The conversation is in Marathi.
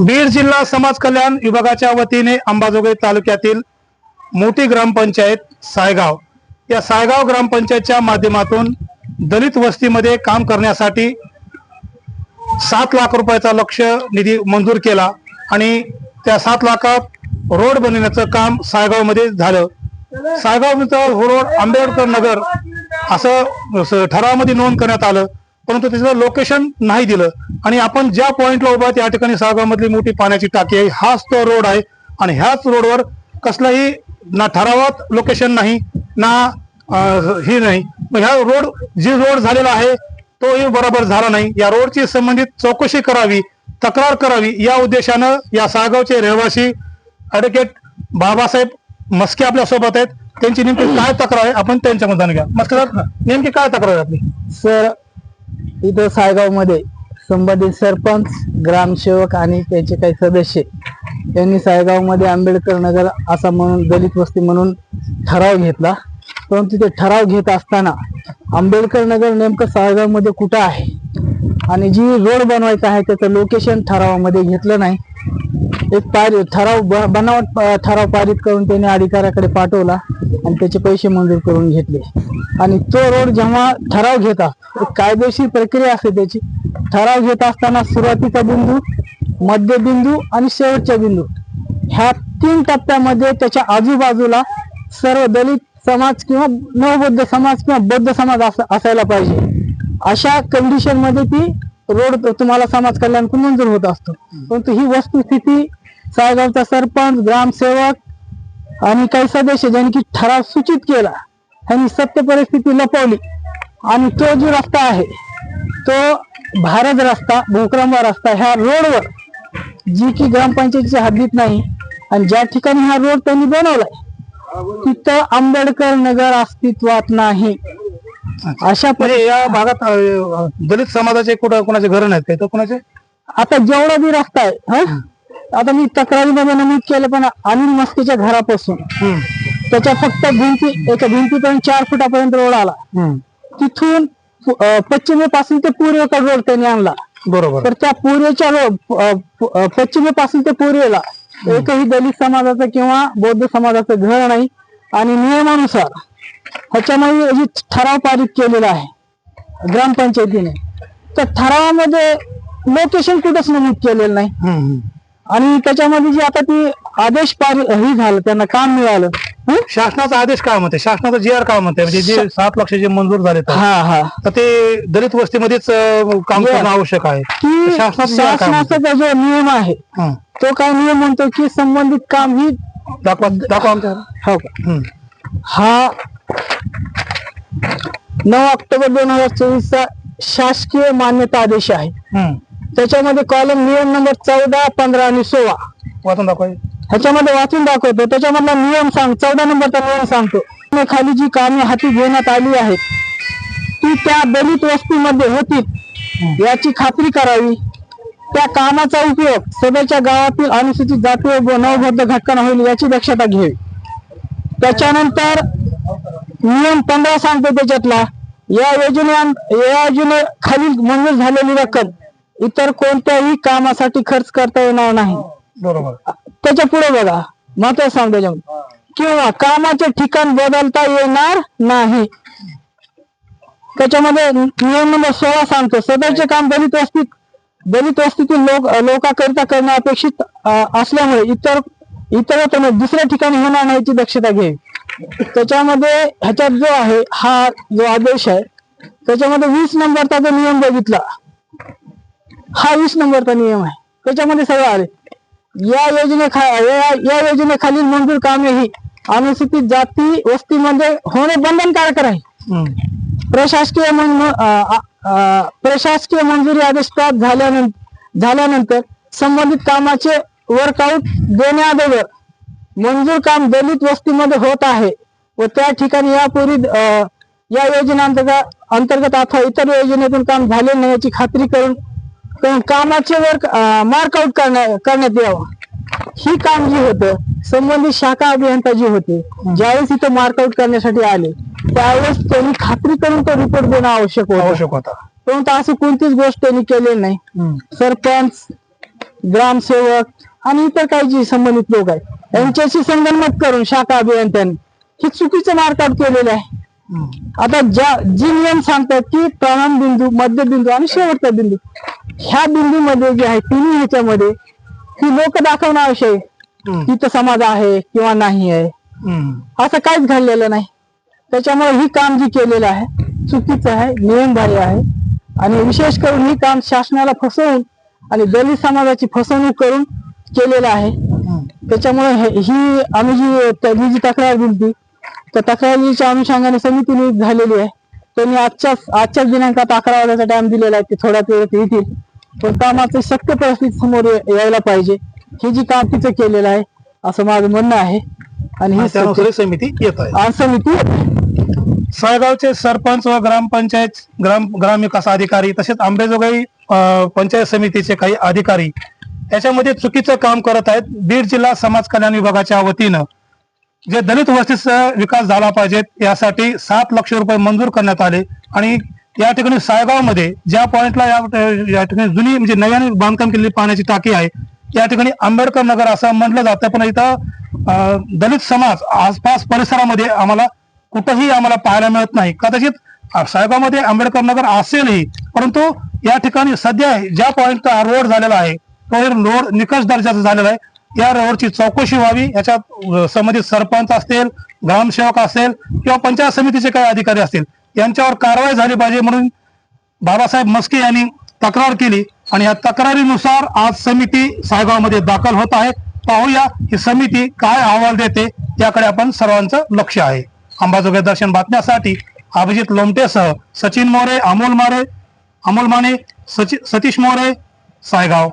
बीड जिल्हा समाज कल्याण विभागाच्या वतीने अंबाजोगाई तालुक्यातील मोठी ग्रामपंचायत सायगाव. या सायगाव ग्रामपंचायतच्या माध्यमातून दलित वस्तीमध्ये काम करण्यासाठी सात लाख रुपयाचा लक्ष निधी मंजूर केला आणि त्या सात लाखात रोड बनवण्याचं काम सायगावमध्ये झालं. सायगाव रोड आंबेडकर नगर असं ठरावामध्ये नोंद करण्यात आलं. परंतु त्याचं लोकेशन नाही दिलं. आणि आपण ज्या पॉईंटला उभा त्या ठिकाणी सागामधली मोठी पाण्याची टाकी आहे. हाच तो रोड आहे. आणि ह्याच रोडवर कसलाही ना ठरावात लोकेशन नाही ना हे नाही. ह्या रोड जी रोड झालेला आहे तोही बरोबर झाला नाही. या रोडची संबंधित चौकशी करावी तक्रार करावी या उद्देशानं या सागावचे रहिवासी ॲडव्होकेट बाबासाहेब मस्के आपल्यासोबत आहेत. त्यांची नेमकी काय तक्रार आहे? आपण त्यांच्या मताने घ्या. मस्के साहेब नेमकी काय तक्रार आहे आपली? सर इथं सायगावमध्ये संबंधित सरपंच ग्रामसेवक आणि त्यांचे काही सदस्य यांनी सायगावमध्ये आंबेडकर नगर असा म्हणून दलित वस्ती म्हणून ठराव घेतला. परंतु ते ठराव घेत असताना आंबेडकर नगर नेमकं सायगावमध्ये कुठं आहे? आणि जी रोड बनवायचा आहे त्याचं लोकेशन ठरावामध्ये घेतलं नाही. एक पार ठराव बनावट ठराव पारित करून त्याने अधिकाऱ्याकडे पाठवला आणि त्याचे पैसे मंजूर करून घेतले. आणि तो रोड जेव्हा ठराव घेता एक कायदेशीर प्रक्रिया असते त्याची. ठराव घेत असताना सुरुवातीचा बिंदू मध्यबिंदू आणि शेवटचा बिंदू. ह्या तीन टप्प्यामध्ये त्याच्या आजूबाजूला सर्व दलित समाज किंवा नवबौद्ध समाज किंवा बौद्ध समाज असायला पाहिजे. अशा कंडिशनमध्ये ती रोड तुम्हाला समाज कल्याणकडून मंजूर होत असतो. परंतु ही वस्तुस्थिती सायगावचा सरपंच ग्रामसेवक आणि काही सदस्य ज्यांनी की ठराव सूचित केला त्यांनी सत्य परिस्थिती लपवली. आणि तो जो रस्ता आहे तो भारत रस्ता भोकरंबा रस्ता ह्या रोडवर जी की ग्रामपंचायतीच्या हद्दीत नाही आणि ज्या ठिकाणी हा रोड त्यांनी बनवलाय तिथं आंबेडकर नगर अस्तित्वात नाही. अशा परि- म्हणजे या भागात अं, दलित समाजाचे कुठं कोणाचे घर नाहीत काही तर कोणाचे? आता जेवढा बी रस्ता आहे हं? आता मी तक्रारीमध्ये नमूद केलं पण अनिल मस्केच्या घरापासून. त्याच्या फक्त भिंती एका भिंतीपर्यंत चार फुटापर्यंत रोड आला. तिथून अं, पश्चिमेपासून ते पूर्वेकडे रोड त्यांनी आणला. बरोबर. तर त्या पूर्वेच्या रोड अं, प- अं, पश्चिमेपासून ते पूर्वेला. एकही दलित समाजाचं किंवा बौद्ध समाजाचं घर नाही. आणि नियमानुसार ह्याच्यामध्ये जी ठराव पारित केलेला आहे ग्रामपंचायतीने. तर ठरावामध्ये लोकेशन कुठंच नमूद केलेलं नाही. आणि त्याच्यामध्ये जी आता ती आदेश पारि हे झालं त्यांना काम मिळालं? शासनाचा आदेश काय म्हणते? शासनाचा जी आर काय म्हणते? म्हणजे जे सात लक्ष जे मंजूर झाले तर? हा हा. तर ते दलित वस्तीमध्येच काम. करणं आवश्यक आहे. की शासनाचा जी नियम आहे. तो काय नियम म्हणतो की संबंधित काम ही दाखवा दाखवा हो हं. हा नऊ ऑक्टोबर दोन हजार चोवीस चा शासकीय मान्यता आदेश आहे. हं. त्याच्यामध्ये कॉलम नियम नंबर चौदा पंधरा आणि सोळा. वाचून दाखवा ह्याच्यामध्ये वाचून दाखवतो. त्याच्यामधला नियम सांग चौदा नंबरचा नियम सांगतो. खाली जी कामे हाती घेण्यात आली आहेत ती त्या दलित वस्तीमध्ये होतील याची खात्री करावी. त्या कामाचा उपयोग सध्याच्या गावातील अनुसूचित जाती व नवबद्ध घटकांना होईल याची दक्षता घ्यावी. त्याच्यानंतर नियम पंधरा सांगतो त्याच्यातला. या योजने या योजने खालील मंजूर झालेली रक्कम इतर कोणत्याही कामासाठी खर्च करता येणार नाही. बरोबर. त्याच्या पुढे बघा. महत्वाचं सांग त्याच्यामध्ये. किंवा कामाचे ठिकाण बदलता येणार नाही. त्याच्यामध्ये नियम नंबर सोळा सांगतो. सदरचे काम दलित वस्तीत दलित वस्तीतील लोक लोकांकरिता करणे अपेक्षित असल्यामुळे इतर इतर दुसऱ्या ठिकाणी होणार नाही याची दक्षता घ्यावी. त्याच्यामध्ये ह्याच्यात जो आहे हा जो आदेश आहे त्याच्यामध्ये वीस नंबरचा जो नियम बघितला हा वीस नंबरचा नियम आहे. त्याच्यामध्ये सगळं आले या योजने या या योजनेखालील मंजूर कामे ही अनुसूचित जाती वस्तीमध्ये होणे बंधनकारक आहे. प्रशासकीय प्रशासकीय मंजुरी आदेश प्राप्त झाल्यानंतर झाल्यानंतर संबंधित कामाचे वर्कआउट देण्याअगोदर मंजूर काम दलित वस्तीमध्ये होत आहे व त्या ठिकाणी यापूर्वी या योजनेअंतर्गत अंतर्गत अथवा इतर योजनेतून काम झाले नाही याची खात्री करून कामाचे वर्क मार्कआउट करण्या करण्यात यावं. ही काम जी होतं संबंधित शाखा अभियंता जी होते ज्यावेळेस इथं मार्कआउट करण्यासाठी आले त्यावेळेस त्यांनी खात्री करून तो रिपोर्ट देणं आवश्यक होतं. आवश्यक होता. परंतु अशी कोणतीच गोष्ट त्यांनी केलेली नाही. सरपंच ग्रामसेवक आणि इतर काही जे संबंधित लोक आहेत यांच्याशी संगनमत करून शाखा अभियंत्यांनी. हे चुकीचं मार्कआउट केलेलं आहे. आता ज्या जी नियम सांगतात की बिंदू मध्यबिंदू आणि शेवटचा बिंदू ह्या बिंदूमध्ये जे आहे तिन्ही ह्याच्यामध्ये ही लोक दाखवणं आवश्यक आहे इथं समाज आहे किंवा नाही आहे असं काहीच घडलेलं नाही. त्याच्यामुळे ही काम जी केलेलं आहे चुकीचं आहे नियमबाह्य आहे. आणि विशेष करून ही काम शासनाला फसवून आणि दलित समाजाची फसवणूक करून केलेलं आहे. त्याच्यामुळे हे- आम्ही जी त- ही जी तक्रार दिली त्या तक्रारीच्या अनुषंगाने समिती नियुक्त झालेली आहे. त्यांनी आजच्याच आजच्याच दिनांकात अकरा वाजताचा टाइम दिलेला आहे ते थोड्याच वेळात येतील. पण कामाचं सत्य परिस्थिती समोर यायला पाहिजे. हे जी काम तिचं केलेलं आहे असं माझं म्हणणं आहे. आणि ही समिती येत आहे. समिती सायगावचे सरपंच व ग्रामपंचायत ग्राम ग्रामविकास अधिकारी तसेच आंबेजोगाई पंचायत समितीचे काही अधिकारी त्याच्यामध्ये चुकीचं काम करत आहेत. बीड जिल्हा समाज कल्याण विभागाच्या वतीनं. जे दलित वस्तीचा विकास झाला पाहिजे यासाठी सात लक्ष रुपये मंजूर करण्यात आले. आणि या ठिकाणी सायगावमध्ये ज्या पॉईंटला या ठिकाणी जुनी म्हणजे नव्याने बांधकाम केलेली पाण्याची टाकी आहे या ठिकाणी आंबेडकर नगर असं म्हटलं जातं. पण इथं दलित समाज आसपास परिसरामध्ये आम्हाला कुठंही आम्हाला पाहायला मिळत नाही. कदाचित सायगावमध्ये आंबेडकर नगर असेलही परंतु या ठिकाणी सध्या ज्या पॉईंटचा रोड झालेला आहे तो लोड निकष दर्जाचा झालेला आहे. या रोडची चौकशी व्हावी. याच्यात संबंधित सरपंच असतील ग्रामसेवक असेल किंवा पंचायत समितीचे काही अधिकारी असतील यांच्यावर कारवाई झाली पाहिजे म्हणून बाबासाहेब मस्के यांनी तक्रार केली आणि या तक्रारीनुसार आज समिती सायगावमध्ये दाखल होत आहे. पाहूया ही समिती काय अहवाल देते याकडे आपण सर्वांचं लक्ष आहे. अंबाजोगाई दर्शन बातम्यासाठी अभिजित लोमटेसह सचिन मोरे अमोल मारे अमोल माने सचि सतीश मोरे सायगाव.